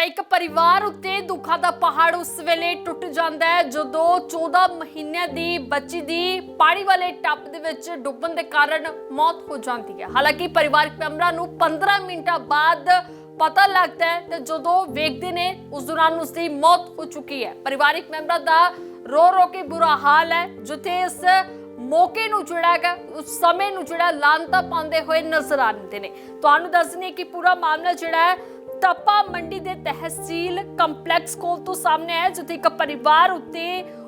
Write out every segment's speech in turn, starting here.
ਤਾਂ ਇੱਕ ਪਰਿਵਾਰ ਉੱਤੇ ਦੁੱਖਾਂ ਦਾ ਪਹਾੜ ਉਸ ਵੇਲੇ ਟੁੱਟ ਜਾਂਦਾ ਹੈ, ਜਦੋਂ 14 ਮਹੀਨਿਆਂ ਦੀ ਬੱਚੀ ਦੀ ਪਾਣੀ ਵਾਲੇ ਟੱਪ ਦੇ ਵਿੱਚ ਡੁੱਬਣ ਦੇ ਕਾਰਨ ਮੌਤ ਹੋ ਜਾਂਦੀ ਹੈ। ਹਾਲਾਂਕਿ ਪਰਿਵਾਰਕ ਮੈਂਬਰਾਂ ਨੂੰ 15 ਮਿੰਟਾਂ ਬਾਅਦ ਪਤਾ ਲੱਗਦਾ ਹੈ ਤੇ ਜਦੋਂ ਵੇਖਦੇ ਨੇ, ਉਸ ਦੌਰਾਨ ਉਸ ਦੀ ਮੌਤ ਹੋ ਚੁੱਕੀ ਹੈ। ਪਰਿਵਾਰਕ ਮੈਂਬਰਾਂ ਦਾ ਰੋ ਰੋ ਕੇ ਬੁਰਾ ਹਾਲ ਹੈ, ਜਿੱਥੇ ਇਸ ਮੌਕੇ ਨੂੰ ਜਿਹੜਾ ਹੈਗਾ, ਉਸ ਸਮੇਂ ਨੂੰ ਜਿਹੜਾ ਲਾਂਤਾ ਪਾਉਂਦੇ ਹੋਏ ਨਜ਼ਰ ਆਉਂਦੇ ਨੇ। ਤੁਹਾਨੂੰ ਦੱਸ ਦਈਏ ਕਿ ਪੂਰਾ ਮਾਮਲਾ ਜਿਹੜਾ ਹੈ ਤਪਾ ਮੰਡੀ ਦੇ ਤਹਿਸੀਲ ਕੰਪਲੈਕਸ ਕੋਲ ਤੋਂ ਸਾਹਮਣੇ ਆਇਆ, ਜਿੱਥੇ ਇੱਕ ਪਰਿਵਾਰ ਉੱਤੇ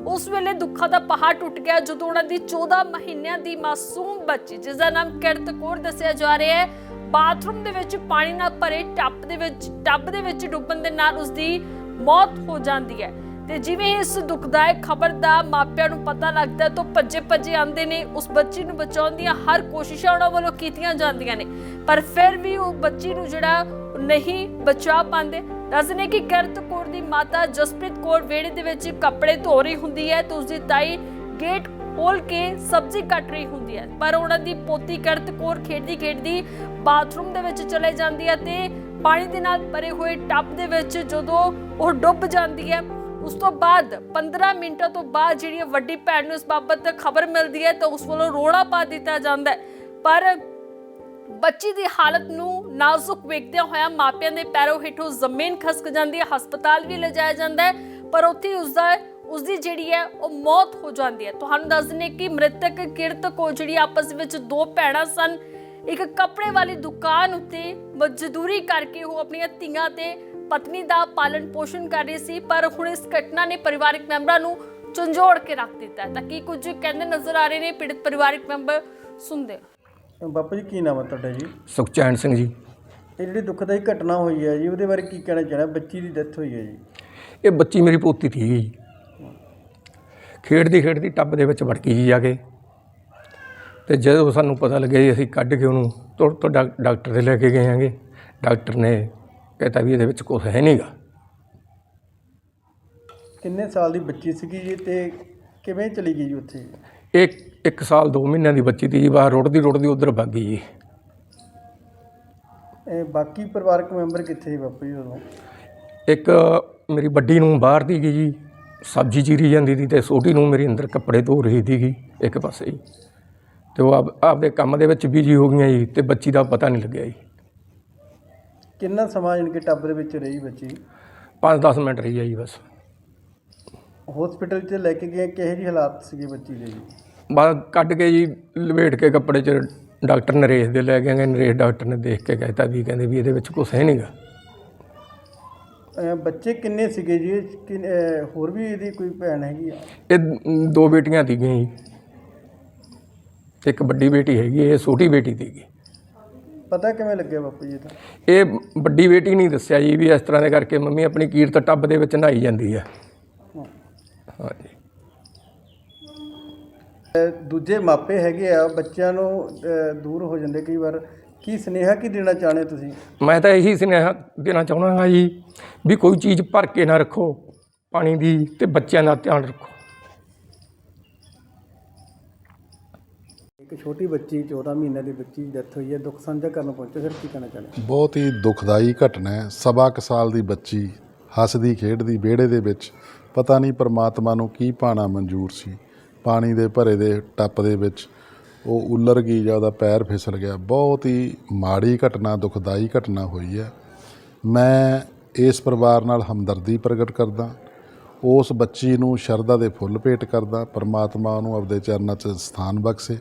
ਉਸ ਵੇਲੇ ਦੁੱਖਾਂ ਦਾ ਪਹਾੜ ਟੁੱਟ ਗਿਆ, ਜਦੋਂ ਉਹਨਾਂ ਦੀ 14 ਮਹੀਨਿਆਂ ਦੀ ਮਾਸੂਮ ਬੱਚੀ, ਜਿਸ ਦਾ ਨਾਮ ਕਿਰਤ ਕੌਰ ਦੱਸਿਆ ਜਾ ਰਿਹਾ ਹੈ, ਬਾਥਰੂਮ ਦੇ ਵਿੱਚ ਪਾਣੀ ਨਾਲ ਭਰੇ ਟੱਪ ਦੇ ਵਿੱਚ, ਟੱਬ ਦੇ ਵਿੱਚ ਡੁੱਬਣ ਦੇ ਨਾਲ ਉਸ ਦੀ ਮੌਤ ਹੋ ਜਾਂਦੀ ਹੈ। ਤੇ ਜਿਵੇਂ ਇਸ ਦੁਖਦਾਇਕ ਖਬਰ ਦਾ ਮਾਪਿਆਂ ਨੂੰ ਪਤਾ ਲੱਗਦਾ ਤਾਂ ਭੱਜੇ ਭੱਜੇ ਆਉਂਦੇ ਨੇ, ਉਸ ਬੱਚੀ ਨੂੰ ਬਚਾਉਣ ਦੀਆਂ ਹਰ ਕੋਸ਼ਿਸ਼ਾਂ ਉਹਨਾਂ ਵੱਲੋਂ ਕੀਤੀਆਂ ਜਾਂਦੀਆਂ ਨੇ। ਪਰ ਫਿਰ ਵੀ ਉਹ ਬੱਚੀ ਨੂੰ ਜਿਹੜਾ ਨਹੀਂ ਬਚਾ ਪਾਉਂਦੇ ਦੱਸਨੇ ਕਿ ਕਰਤ ਕੌਰ ਦੀ ਮਾਤਾ ਜਸਪ੍ਰੀਤ ਕੌਰ ਵਿਹੜੇ ਦੇ ਵਿੱਚ ਕੱਪੜੇ ਧੋ ਰਹੀ ਹੁੰਦੀ ਹੈ ਤੇ ਉਸ ਦੀ ਤਾਈ ਗੇਟ ਖੋਲ ਕੇ ਸਬਜ਼ੀ ਕੱਟ ਰਹੀ ਹੁੰਦੀ ਹੈ। ਪਰ ਉਹਨਾਂ ਦੀ ਪੋਤੀ ਕਰਤ ਕੌਰ ਖੇਡਦੀ ਖੇਡਦੀ ਬਾਥਰੂਮ ਦੇ ਵਿੱਚ ਚਲੇ ਜਾਂਦੀ ਹੈ ਤੇ ਪਾਣੀ ਦੇ ਨਾਲ ਭਰੇ ਹੋਏ ਟੱਬ ਦੇ ਵਿੱਚ ਜਦੋਂ ਉਹ ਡੁੱਬ ਜਾਂਦੀ ਹੈ ਉਸ ਤੋਂ ਬਾਅਦ 15 ਮਿੰਟਾਂ ਤੋਂ ਬਾਅਦ ਜਿਹੜੀ ਇਹ ਵੱਡੀ ਭੈਣ ਨੂੰ ਇਸ ਬਾਬਤ ਖਬਰ ਮਿਲਦੀ ਹੈ ਤਾਂ ਉਸ ਵੱਲੋਂ ਰੋੜਾ ਪਾ ਦਿੱਤਾ ਜਾਂਦਾ ਹੈ। ਪਰ ਬੱਚੀ ਦੀ ਹਾਲਤ ਨੂੰ ਨਾਜ਼ੁਕ ਵੇਖਦਿਆਂ ਹੋਇਆਂ ਮਾਪਿਆਂ ਦੇ ਪੈਰੋਂ ਹੇਠੋਂ ਜ਼ਮੀਨ ਖਸਕ ਜਾਂਦੀ ਹੈ, ਹਸਪਤਾਲ ਵੀ ਲਿਜਾਇਆ ਜਾਂਦਾ ਹੈ, ਪਰ ਉੱਥੇ ਉਸ ਦਾ ਉਸ ਦੀ ਜਿਹੜੀ ਹੈ ਉਹ ਮੌਤ ਹੋ ਜਾਂਦੀ ਹੈ। ਤੁਹਾਨੂੰ ਦੱਸ ਦਿੰਦੇ ਕਿ ਮ੍ਰਿਤਕ ਕਿਰਤ ਕੋ ਜਿਹੜੀ ਆਪਸ ਵਿੱਚ ਦੋ ਭੈਣਾਂ ਸਨ, ਇੱਕ ਕੱਪੜੇ ਵਾਲੀ ਦੁਕਾਨ ਉੱਤੇ ਮਜ਼ਦੂਰੀ ਕਰਕੇ ਉਹ ਆਪਣੀਆਂ ਧੀਆਂ ਤੇ ਪਤਨੀ ਦਾ ਪਾਲਣ ਪੋਸ਼ਣ ਕਰ ਰਹੀ ਸੀ ਪਰ ਹੁਣ ਇਸ ਘਟਨਾ ਨੇ ਪਰਿਵਾਰਕ ਮੈਂਬਰਾਂ ਨੂੰ ਝੰਜੋੜ ਕੇ ਰੱਖ ਦਿੱਤਾ ਹੈ। ਤਾਂ ਕੀ ਕੁਝ ਕਹਿੰਦੇ ਨਜ਼ਰ ਆ ਰਹੇ ਨੇ ਪੀੜਤ ਪਰਿਵਾਰਕ ਮੈਂਬਰ? ਸੁਣਦੇ ਬਾਪੂ ਜੀ ਕੀ ਨਾਮ ਹੈ ਤੁਹਾਡਾ ਜੀ? ਸੁਖਚੈਨ ਸਿੰਘ ਜੀ। ਇਹ ਜਿਹੜੀ ਦੁਖਦਾਈ ਘਟਨਾ ਹੋਈ ਹੈ ਜੀ ਉਹਦੇ ਬਾਰੇ ਕੀ ਕਹਿਣਾ ਚਾਹਣਾ ਬੱਚੀ ਦੀ ਡੈਥ ਹੋਈ ਹੈ ਜੀ। ਇਹ ਬੱਚੀ ਮੇਰੀ ਪੋਤੀ ਸੀ ਜੀ। ਖੇਡਦੀ ਖੇਡਦੀ ਟੱਬ ਦੇ ਵਿੱਚ ਵੜ ਗਈ ਜੀ ਜਾ ਕੇ। ਤੇ ਜਦੋਂ ਸਾਨੂੰ ਪਤਾ ਲੱਗਿਆ ਜੀ ਅਸੀਂ ਕੱਢ ਕੇ ਉਹਨੂੰ ਤੁਰ ਤੋਂ ਡਾਕ- ਡਾਕਟਰ ਦੇ ਲੈ ਕੇ ਗਏ ਆਂਗੇ ਡਾਕਟਰ ਨੇ ਕਹਿਤਾ ਵੀ ਇਹਦੇ ਵਿੱਚ ਕੁਝ ਹੈ ਨਹੀਂਗਾ ਕਿੰਨੇ ਸਾਲ ਦੀ ਬੱਚੀ ਸੀਗੀ ਜੀ ਤੇ ਕਿਵੇਂ ਚਲੀ ਗਈ ਜੀ ਉੱਥੇ? ਇੱਕ ਇੱਕ ਸਾਲ 2 ਮਹੀਨਿਆਂ ਦੀ ਬੱਚੀ ਤੀ ਜੀ ਬਾਹਰ ਰੁੜਦੀ ਰੁੜਦੀ ਉਧਰ ਭੱਗ ਗਈ ਜੀ। ਇਹ ਬਾਕੀ ਪਰਿਵਾਰਕ ਮੈਂਬਰ ਕਿੱਥੇ ਸੀ ਬਾਪੂ ਜੀ ਉਦੋਂ? ਇੱਕ ਮੇਰੀ ਵੱਡੀ ਨੂੰ ਬਾਹਰ ਦੀ ਗਈ ਜੀ ਸਬਜ਼ੀ ਚੀਰੀ ਜਾਂਦੀ ਸੀ ਤੇ ਛੋਟੀ ਨੂੰ ਮੇਰੀ ਅੰਦਰ ਕੱਪੜੇ ਧੋ ਰਹੀ ਸੀਗੀ ਇੱਕ ਪਾਸੇ ਜੀ। ਤੇ ਉਹ ਆਪ ਆਪਦੇ ਕੰਮ ਦੇ ਵਿੱਚ ਬਿਜ਼ੀ ਹੋ ਗਈਆਂ ਜੀ ਤੇ ਬੱਚੀ ਦਾ ਪਤਾ ਨਹੀਂ ਲੱਗਿਆ ਜੀ। ਕਿੰਨਾ ਸਮਾਂ ਜਾਣੀ ਕਿ ਟੱਬ ਦੇ ਵਿੱਚ ਰਹੀ ਬੱਚੀ? 5-10 ਮਿੰਟ ਰਹੀ ਆ ਜੀ ਬਸ। ਹਸਪੀਟਲ 'ਚ ਲੈ ਕੇ ਗਏ ਕਿਹੋ ਜਿਹੇ ਹਾਲਾਤ ਸੀਗੇ ਬੱਚੀ ਦੇ ਜੀ? ਬਾਅਦ ਕੱਢ ਕੇ ਜੀ ਲਵੇਟ ਕੇ ਕੱਪੜੇ 'ਚ ਡਾਕਟਰ ਨਰੇਸ਼ ਦੇ ਲੈ ਕੇ ਗਏ ਨਰੇਸ਼ ਡਾਕਟਰ ਨੇ ਦੇਖ ਕੇ ਕਹਿਤਾ ਵੀ ਕਹਿੰਦੇ ਵੀ ਇਹਦੇ ਵਿੱਚ ਕੁਝ ਹੈ ਨਹੀਂਗਾ ਅਹ ਬੱਚੇ ਕਿੰਨੇ ਸੀਗੇ ਜੀ? ਕਿੰਨ- ਅਹ ਹੋਰ ਵੀ ਇਹਦੀ ਕੋਈ ਭੈਣ ਹੈਗੀ ਆ? ਇਹ ਦੋ ਬੇਟੀਆਂ ਸੀਗੀਆਂ ਜੀ। ਇੱਕ ਵੱਡੀ ਬੇਟੀ ਹੈਗੀ ਇਹ ਛੋਟੀ ਬੇਟੀ ਸੀਗੀ। ਪਤਾ ਕਿਵੇਂ ਲੱਗਿਆ ਬਾਪੂ ਜੀ ਦਾ ਇਹ ਵੱਡੀ ਬੇਟੀ ਨਹੀਂ ਦੱਸਿਆ ਜੀ ਵੀ ਇਸ ਤਰ੍ਹਾਂ ਦੇ ਕਰਕੇ ਮੰਮੀ ਆਪਣੀ ਕੀਰਤ ਟੱਬ ਦੇ ਵਿੱਚ ਨਹਾਈ ਜਾਂਦੀ ਹੈ ਹਾਂਜੀ। ਦੂਜੇ ਮਾਪੇ ਹੈਗੇ ਆ ਬੱਚਿਆਂ ਨੂੰ ਅਹ ਦੂਰ ਹੋ ਜਾਂਦੇ ਕਈ ਵਾਰ। ਕੀ ਸੁਨੇਹਾ ਕੀ ਦੇਣਾ ਚਾਹੁੰਦੇ ਤੁਸੀਂ? ਮੈਂ ਤਾਂ ਇਹੀ ਸੁਨੇਹਾ ਦੇਣਾ ਚਾਹੁੰਦਾ ਹਾਂ ਜੀ ਵੀ ਕੋਈ ਚੀਜ਼ ਭਰ ਕੇ ਨਾ ਰੱਖੋ ਪਾਣੀ ਦੀ ਤੇ ਬੱਚਿਆਂ ਦਾ ਧਿਆਨ ਰੱਖੋ। ਇੱਕ ਛੋਟੀ ਬੱਚੀ 14 ਮਹੀਨੇ ਦੀ ਬੱਚੀ ਦੀ ਡੈਥ ਹੋਈ ਹੈ, ਦੁੱਖ ਸਾਂਝਾ ਕਰਨ ਪਹੁੰਚੇ ਸਰ ਕੀ ਕਹਿਣਾ ਚਾਹੁੰਦੇ ਬਹੁਤ ਹੀ ਦੁਖਦਾਈ ਘਟਨਾ ਹੈ। ਸਵਾ ਕੁ ਸਾਲ ਦੀ ਬੱਚੀ ਹੱਸਦੀ, ਖੇਡਦੀ, ਵਿਹੜੇ ਦੇ ਵਿੱਚ ਪਤਾ ਨਹੀਂ ਪਰਮਾਤਮਾ ਨੂੰ ਕੀ ਪਾਣਾ ਮਨਜ਼ੂਰ ਸੀ। ਪਾਣੀ ਦੇ ਭਰੇ ਦੇ ਟੱਪ ਦੇ ਵਿੱਚ ਉਹ ਉੱਲਰ ਗਈ ਜਾਂ ਉਹਦਾ ਪੈਰ ਫਿਸਲ ਗਿਆ। ਬਹੁਤ ਹੀ ਮਾੜੀ ਘਟਨਾ, ਦੁਖਦਾਈ ਘਟਨਾ ਹੋਈ ਹੈ। ਮੈਂ ਇਸ ਪਰਿਵਾਰ ਨਾਲ ਹਮਦਰਦੀ ਪ੍ਰਗਟ ਕਰਦਾ। ਉਸ ਬੱਚੀ ਨੂੰ ਸ਼ਰਧਾ ਦੇ ਫੁੱਲ ਭੇਟ ਕਰਦਾ, ਪਰਮਾਤਮਾ ਨੂੰ ਆਪਦੇ ਚਰਨਾਂ 'ਚ ਸਥਾਨ ਬਖਸ਼ੇ।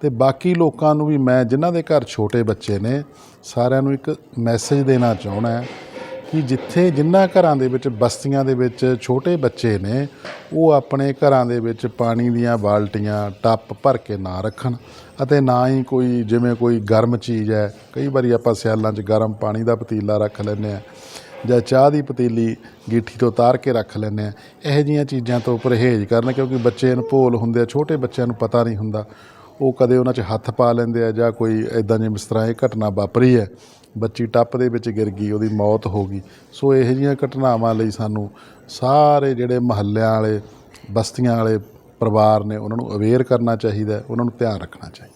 ਤੇ ਬਾਕੀ ਲੋਕਾਂ ਨੂੰ ਵੀ ਮੈਂ, ਜਿਨ੍ਹਾਂ ਦੇ ਘਰ ਛੋਟੇ ਬੱਚੇ ਨੇ, ਸਾਰਿਆਂ ਨੂੰ ਇੱਕ ਮੈਸੇਜ ਦੇਣਾ ਚਾਹੁੰਦਾ ਹੈ ਕਿ ਜਿੱਥੇ ਜਿਨ੍ਹਾਂ ਘਰਾਂ ਦੇ ਵਿੱਚ ਬਸਤੀਆਂ ਦੇ ਵਿੱਚ ਛੋਟੇ ਬੱਚੇ ਨੇ, ਉਹ ਆਪਣੇ ਘਰਾਂ ਦੇ ਵਿੱਚ ਪਾਣੀ ਦੀਆਂ ਬਾਲਟੀਆਂ ਟੱਪ ਭਰ ਕੇ ਨਾ ਰੱਖਣ ਅਤੇ ਨਾ ਹੀ ਕੋਈ, ਜਿਵੇਂ ਕੋਈ ਗਰਮ ਚੀਜ਼ ਹੈ, ਕਈ ਵਾਰੀ ਆਪਾਂ ਸਿਆਲਾਂ 'ਚ ਗਰਮ ਪਾਣੀ ਦਾ ਪਤੀਲਾ ਰੱਖ ਲੈਂਦੇ ਆ ਜਾਂ ਚਾਹ ਦੀ ਪਤੀਲੀ ਗੀਠੀ ਤੋਂ ਉਤਾਰ ਕੇ ਰੱਖ ਲੈਂਦੇ ਆ ਇਹੋ ਜਿਹੀਆਂ ਚੀਜ਼ਾਂ ਤੋਂ ਪਰਹੇਜ਼ ਕਰਨ ਕਿਉਂਕਿ ਬੱਚੇ ਨੂੰ ਭੋਲ ਹੁੰਦੇ ਆ, ਛੋਟੇ ਬੱਚਿਆਂ ਨੂੰ ਪਤਾ ਨਹੀਂ ਹੁੰਦਾ। ਉਹ ਕਦੇ ਉਹਨਾਂ 'ਚ ਹੱਥ ਪਾ ਲੈਂਦੇ ਆ ਜਾਂ ਕੋਈ ਇਦਾਂ ਜਿਵੇਂ ਮਿਸਤਰਾ ਇਹ ਘਟਨਾ ਵਾਪਰੀ ਹੈ। ਬੱਚੀ ਟੱਪ ਦੇ ਵਿੱਚ ਗਿਰ ਗਈ, ਉਹਦੀ ਮੌਤ ਹੋ ਗਈ। ਸੋ ਇਹੋ ਜਿਹੀਆਂ ਘਟਨਾਵਾਂ ਲਈ ਸਾਨੂੰ ਸਾਰੇ ਜਿਹੜੇ ਮਹੱਲਿਆਂ ਵਾਲੇ, ਬਸਤੀਆਂ ਵਾਲੇ ਪਰਿਵਾਰ ਨੇ ਉਹਨਾਂ ਨੂੰ ਅਵੇਅਰ ਕਰਨਾ ਚਾਹੀਦਾ ਉਹਨਾਂ ਨੂੰ ਧਿਆਨ ਰੱਖਣਾ ਚਾਹੀਦਾ